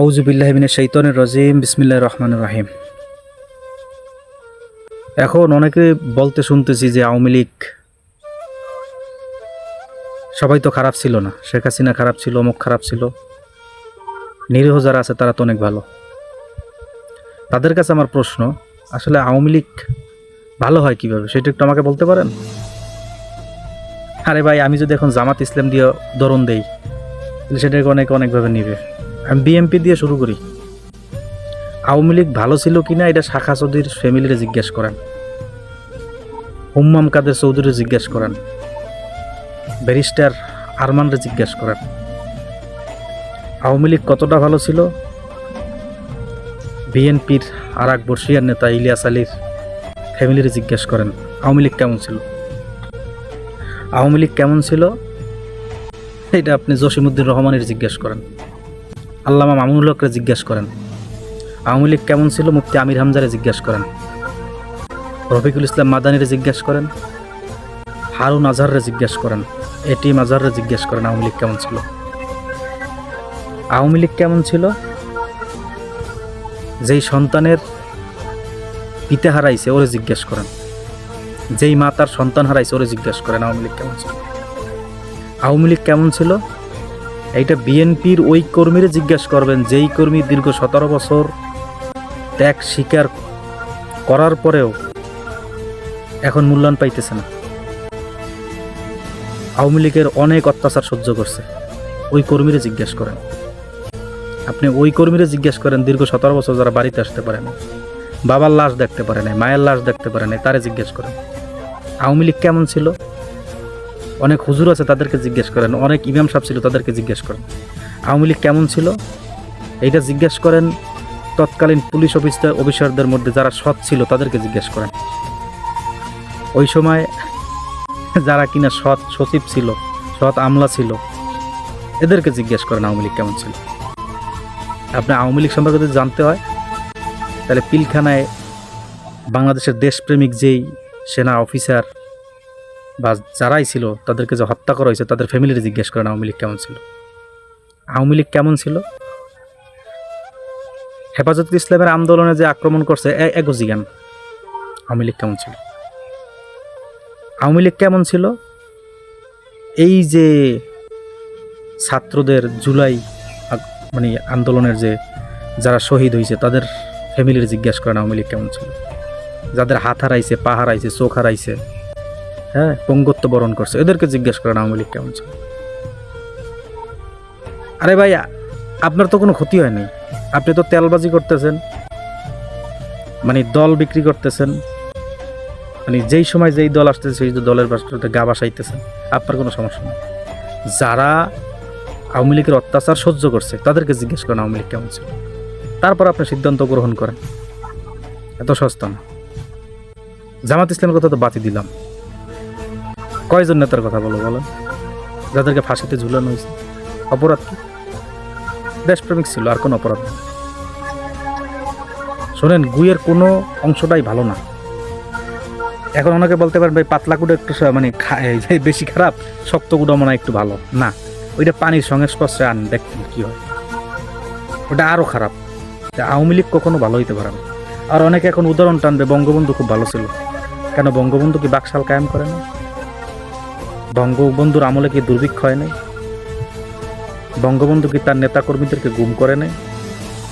আউজুবিল্লাহমিনে শৈতনের রজিম বিসমিল্লা রহমান রাহিম। এখন অনেকে বলতে শুনতেছি যে আওয়ামী লীগ সবাই তো খারাপ ছিল না, শেখ হাসিনা খারাপ ছিল, অমুক খারাপ ছিল। নিরীহ যারা আছে তারা তো অনেক ভালো। তাদের কাছে আমার প্রশ্ন, আসলে আওয়ামী লীগ ভালো হয় কীভাবে? সেটা একটু আমাকে বলতে পারেন? আরে ভাই, আমি যদি এখন জামাত ইসলাম দিয়ে দরণ দেই, তাহলে সেটাকে অনেকে অনেকভাবে নিবে। আমি বিএমপি দিয়ে শুরু করি। আওয়ামী লীগ ভালো ছিল কিনা এটা শাখা চৌধুরীর ফ্যামিলিরে জিজ্ঞেস করেন। হুম্মাম কাদের চৌধুরী জিজ্ঞেস করেন। ব্যারিস্টার আরমানরে জিজ্ঞেস করেন। আওয়ামী লীগ কতটা ভালো ছিল? বিএনপির আর এক বর্ষিয়ার নেতা ইলিয়াস আলীর ফ্যামিলিরে জিজ্ঞেস করেন, আওয়ামী লীগ কেমন ছিল? আওয়ামী লীগ কেমন ছিল? এটা আপনি জসিমুদ্দিন রহমানের জিজ্ঞেস করেন। আল্লামা মামুনুল হকরে জিজ্ঞেস করেন, আওয়ামী লীগ কেমন ছিল? মুফতি আমির হামজারে জিজ্ঞেস করেন, রফিকুল ইসলাম মাদানিরে জিজ্ঞেস করেন, হারুন আজহাররে জিজ্ঞেস করেন এটিএম আজহাররে জিজ্ঞেস করেন আওয়ামী লীগ কেমন ছিল। আওয়ামী লীগ কেমন ছিল? যেই সন্তানের পিতা হারাইছে, ওরে জিজ্ঞেস করেন। যেই মা তার সন্তান হারাইছে, ওরে জিজ্ঞেস করেন আওয়ামী লীগ কেমন ছিল। আওয়ামী লীগ কেমন ছিল? এইটা বিএনপির ওই কর্মীরে জিজ্ঞেস করবেন, যেই কর্মী দীর্ঘ সতেরো বছর ত্যাগ স্বীকার করার পরেও এখন মূল্যায়ন পাইতেছে না। আওয়ামী লীগের অনেক অত্যাচার সহ্য করছে। ওই কর্মীরে জিজ্ঞেস করেন। আপনি ওই কর্মীরে জিজ্ঞেস করেন, দীর্ঘ সতেরো বছর যারা বাড়িতে আসতে পারে না বাবার লাশ দেখতে পারে নাই, মায়ের লাশ দেখতে পারে নাই, তারে জিজ্ঞেস করেন। আওয়ামী লীগ কেমন ছিল? অনেক হুজুর আছে তাদেরকে জিজ্ঞেস করেন, অনেক ইমাম সাহেব ছিল তাদেরকে জিজ্ঞেস করেন। আওয়ামী লীগ কেমন ছিল? এইটা জিজ্ঞেস করেন, তৎকালীন পুলিশ অফিসার, অফিসারদের মধ্যে যারা সৎ ছিল তাদেরকে জিজ্ঞেস করেন। ওই সময় যারা কিনা সৎ সচিব ছিল, সৎ আমলা ছিল, এদেরকে জিজ্ঞেস করেন আওয়ামী লীগ কেমন ছিল। আপনি আওয়ামী লীগ সম্পর্কে যদি জানতে হয়, তাহলে পিলখানায় বাংলাদেশের দেশপ্রেমিক যেই সেনা অফিসার বা যারাই ছিল, তাদেরকে যে হত্যা করা হয়েছে, তাদের ফ্যামিলির জিজ্ঞেস করেন আওয়ামী লীগ কেমন ছিল। আওয়ামী লীগ কেমন ছিল? হেফাজত ইসলামের আন্দোলনে যে আক্রমণ করছে, এ- এগো জিগান আওয়ামী লীগ কেমন ছিল? আওয়ামী লীগ কেমন ছিল? এই যে ছাত্রদের জুলাই মানে আন্দোলনের যে যারা শহীদ হয়েছে, তাদের ফ্যামিলির জিজ্ঞেস করেন আওয়ামী লীগ কেমন ছিল? যাদের হাত হারাইছে, পা হারাইছে, চোখ হারাইছে হ্যাঁ পঙ্গত্ব বরণ করছে। এদেরকে জিজ্ঞেস করেন আওয়ামী লীগ কেমন ছিল আরে ভাই আপনার তো কোনো ক্ষতি হয়নি আপনি তো তেলবাজি করতেছেন মানে দল বিক্রি করতেছেন মানে যেই সময় যেই দল আসতেছে, সেই দলের বাসাতে গা বাসাইতেছেন। আপনার কোনো সমস্যা নেই। যারা আওয়ামী লীগের অত্যাচার সহ্য করছে, তাদেরকে জিজ্ঞেস করেন আওয়ামী লীগ কেমন ছিল তারপর আপনি সিদ্ধান্ত গ্রহণ করেন। এত সস্তা না। জামাত ইসলামের কথা তো বাতি দিলাম। কয়জন নেতার কথা বলো বলেন যাদেরকে ফাঁসিতে ঝুলানো হয়েছে। অপরাধ কি? দেশপ্রেমিক ছিল, আর কোনো অপরাধ নেই। শোনেন গুইয়ের কোনো অংশটাই ভালো না। এখন অনেকে বলতে পারেন, ভাই, পাতলা কুড়ো একটু মানে বেশি খারাপ, শক্ত কুড়ো মনে একটু ভালো। না, ওইটা পানির সংস্পর্শে আন দেখতেন কি হয়। ওটা আরও খারাপ। আওয়ামী লীগ কখনো ভালো হইতে পারে না। আর অনেকে এখন উদাহরণ টানবে, বঙ্গবন্ধু খুব ভালো ছিল। কেন বঙ্গবন্ধু কি বাকশাল কায়েম করে না বঙ্গবন্ধুর আমলে কি দুর্ভিক্ষ হয় নাই? বঙ্গবন্ধু কি তার নেতাকর্মীদেরকে গুম করে নেয়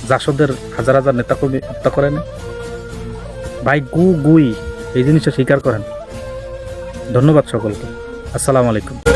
জাসদের হাজার হাজার নেতাকর্মী হত্যা করে নেয় ভাই, গু, গুই, এই জিনিসটা স্বীকার করেন। ধন্যবাদ সকলকে। আসসালামু আলাইকুম।